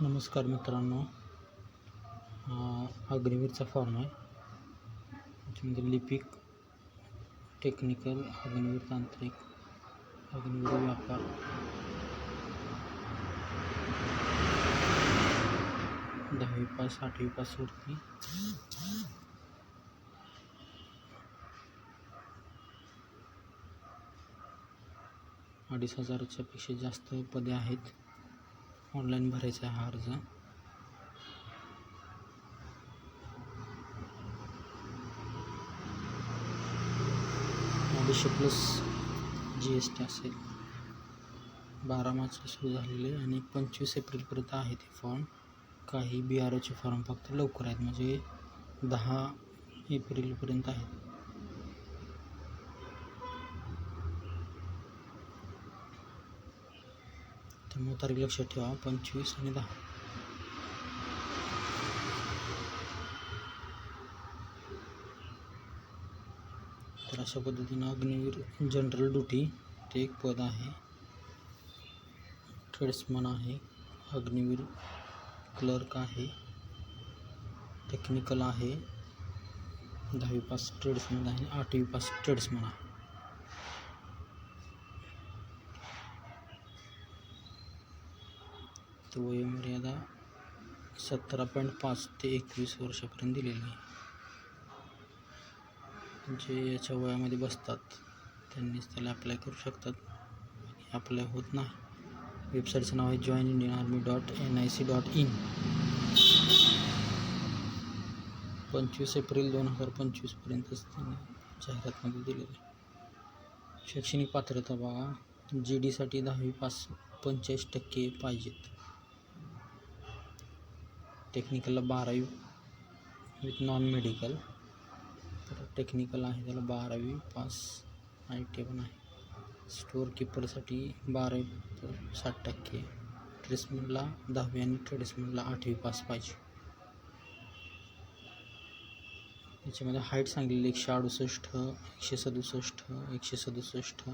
नमस्कार मित्रांनो. हा अग्निवीरचा फॉर्म आहे. त्याच्यामध्ये लिपिक टेक्निकल अग्निवीर तांत्रिक अग्निवीर व्यापार. दहावी पास आठवी पास होती अडीच हजाराच्या पेक्षा जास्त पदे आहेत. ऑनलाईन भरायचा हा अर्ज. अडीचशे प्लस जी एस टी असेल. बारा मार्च सुरू झालेले आणि पंचवीस एप्रिलपर्यंत आहे ते फॉर्म काही बी आर ओचे फॉर्म फक्त लवकर आहेत म्हणजे दहा एप्रिलपर्यंत आहेत. त्यामुळे तारीख लक्षात ठेवा पंचवीस आणि दहा. तर अशा पद्धतीनं अग्निवीर जनरल ड्युटी ते एक पद आहे. ट्रेड्समन आहे अग्निवीर क्लर्क आहे टेक्निकल आहे. दहावी पास ट्रेड्समन आहे आठवी पास ट्रेड्समन आहे. तर वयोमर्यादा सतरा पॉईंट पाच ते एकवीस वर्षापर्यंत दिलेली आहे. जे याच्या वयामध्ये बसतात त्यांनीच त्याला अप्लाय करू शकतात. अप्लाय होत नाही. वेबसाईटचं नाव आहे join Indian army dot N I C dot in पंचवीस एप्रिल दोन हजार पंचवीसपर्यंतच त्यांनी जाहिरातमध्ये दिलेलं आहे. शैक्षणिक पात्रता बघा. जी डीसाठी दहावी पास पंचेचाळीस टक्के पाहिजेत. टेक्निकलला बारावी विथ नॉन मेडिकल तर टेक्निकल आहे त्याला बारावी पास आय टी पण आहे. स्टोअर किपरसाठी बारावी साठ टक्के. ट्रेसमनला दहावी आणि ट्रेडिसमेंटला आठवी पास पाहिजे. याच्यामध्ये हाईट सांगलेली एकशे अडुसष्ट एकशे सदुसष्ट एकशे सदुसष्ट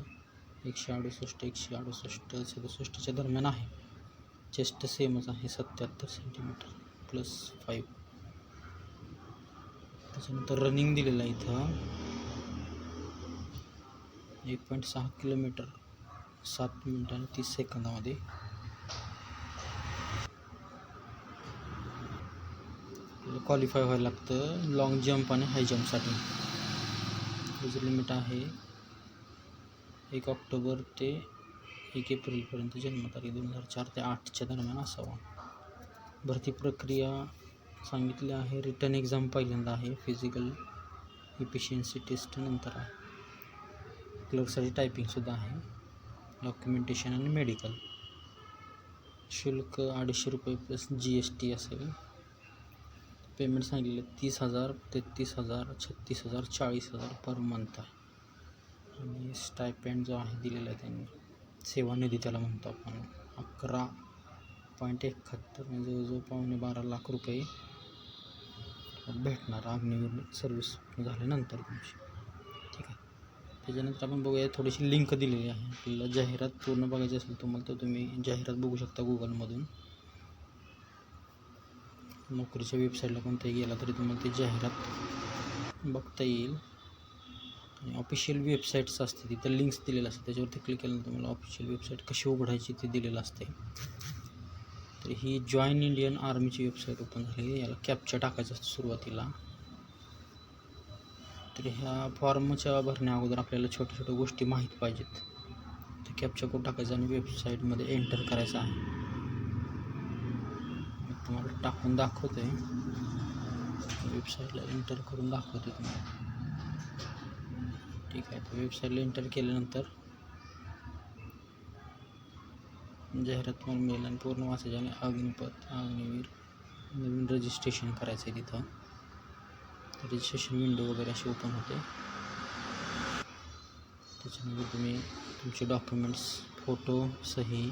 एकशे अडुसष्ट एकशे अडुसष्ट सदुसष्टच्या दरम्यान आहे. चेस्ट सेमच आहे सत्याहत्तर सेंटीमीटर प्लस फाईव्ह त्याच्यानंतर रनिंग दिलेलं आहे इथं. एक पॉईंट सहा किलोमीटर सात मिनिट आणि तीस सेकंदामध्ये. क्वालिफाय व्हायला लागतं लाँग जम्प आणि हाय जम्पसाठी त्याचं लिमिट आहे एक ऑक्टोबर ते एक एप्रिलपर्यंत जन्मतारीख दोन हजार चार ते आठच्या दरम्यान असावा. भरती प्रक्रिया सांगितली आहे. रिटर्न एक्झाम पहिल्यांदा आहे. फिजिकल इफिशियन्सी टेस्ट नंतर आहे. क्लर्कसाठी टायपिंगसुद्धा आहे. डॉक्युमेंटेशन आणि मेडिकल शुल्क अडीचशे रुपये प्लस जी एस टी असेल. पेमेंट सांगितले तीस हजार तेहतीस हजार छत्तीस हजार चाळीस हजार पर मंथ आहे. आणि स्टायपेंड जो आहे दिलेला आहे त्यांनी. सेवानिधी त्याला म्हणतो आपण. अकरा पॉईंट एकाहत्तर म्हणजे जवळजवळ पावणे बारा लाख रुपये भेटणार अग्निवीर सर्विस झाल्यानंतर तुमची. ठीक आहे. त्याच्यानंतर आपण बघूया थोडीशी लिंक दिलेली आहे. आपल्याला जाहिरात पूर्ण बघायची असेल तुम्हाला तर तुम्ही जाहिरात बघू शकता गुगलमधून नोकरीच्या वेबसाईटला कोणताही गेला तरी तुम्हाला ती जाहिरात बघता येईल. आणि ऑफिशियल वेबसाईट्स असते तिथं लिंक्स दिलेलं असते त्याच्यावरती क्लिक केल्यानंतर तुम्हाला ऑफिशियल वेबसाईट कशी उघडायची ते दिलेलं असते तर ही जॉईन इंडियन आर्मीची वेबसाईट ओपन झाली याला कॅप्चा टाकायचं असतं सुरुवातीला. तर ह्या फॉर्मच्या भरण्या अगोदर आपल्याला छोट्या छोट्या गोष्टी माहीत पाहिजेत. तर कॅप्चा कोड टाकायचा आणि वेबसाईटमध्ये एंटर करायचं आहे. मी तुम्हाला टाकून दाखवतो आहे वेबसाईटला एंटर करून दाखवते तुम्हाला. ठीक आहे तर वेबसाईटला एंटर केल्यानंतर जाहिरात पण मिळेल. आणि पूर्ण वाचायचे आणि अग्निपथ अग्निवीर नवीन रजिस्ट्रेशन करायचं आहे तिथं. रजिस्ट्रेशन विंडो वगैरे अशी ओपन होते. त्याच्यानंतर तुम्ही तुमचे डॉक्युमेंट्स फोटो सही